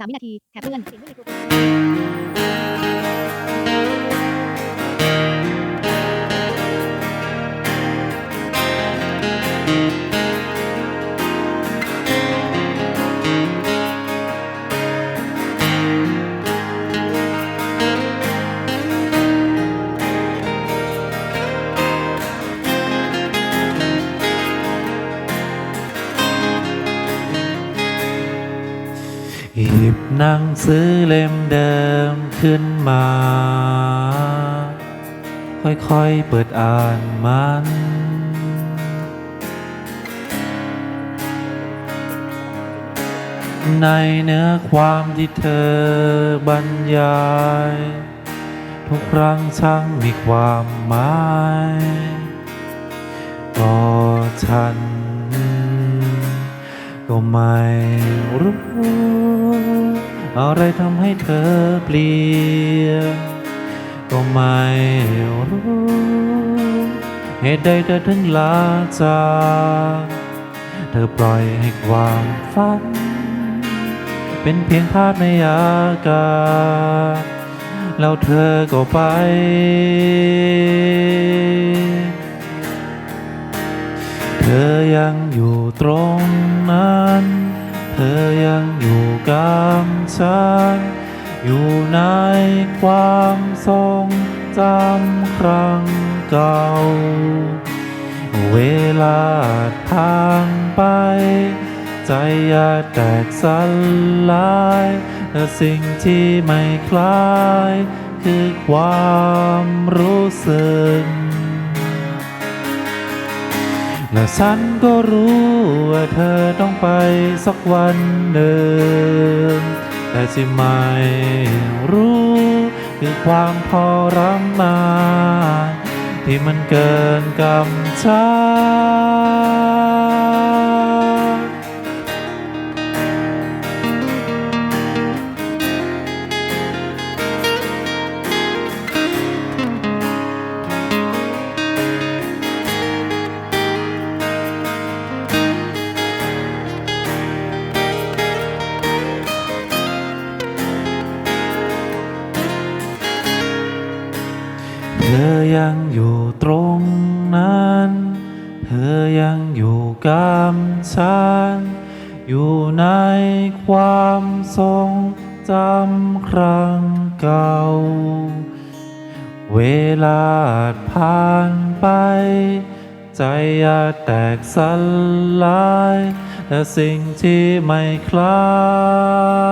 สามวินาทีแถบเพื่อนเสียงด้วยไมโครโฟน หยิบหนังสือเล่มเดิมขึ้นมา ค่อยๆเปิดอ่านมัน ในเนื้อความที่เธอบรรยาย ทุกครั้งช่างมีความหมายต่อฉัน ก็ไม่รู้อะไรทำให้เธอเปลี่ยนก็ไม่รู้เหตุใดเธอถึงลาจากเธอปล่อยให้ความฝัน เป็นเพียงภาพในอากาศแล้วเธอก็ไป ยังอยู่ตรงนั้น เธอยังอยู่กับฉัน อยู่ในความทรงจำครั้งเก่า เวลาผ่านไป ใจอยาแตกสลายแต่สิ่งที่ไม่คล้าย คือความรู้สึก และฉันก็รู้ว่าเธอต้องไปสักวันหนึ่ง แต่ที่ไม่รู้คือความพอรำมา ที่มันเกินกำชับ อยังอยู่ตรงนั้น เธอยังอยู่กับฉัน อยู่ในความทรงจำครั้งเก่า เวลาผ่านไป ใจอาจแตกสลายแต่สิ่งที่ไม่คล้าย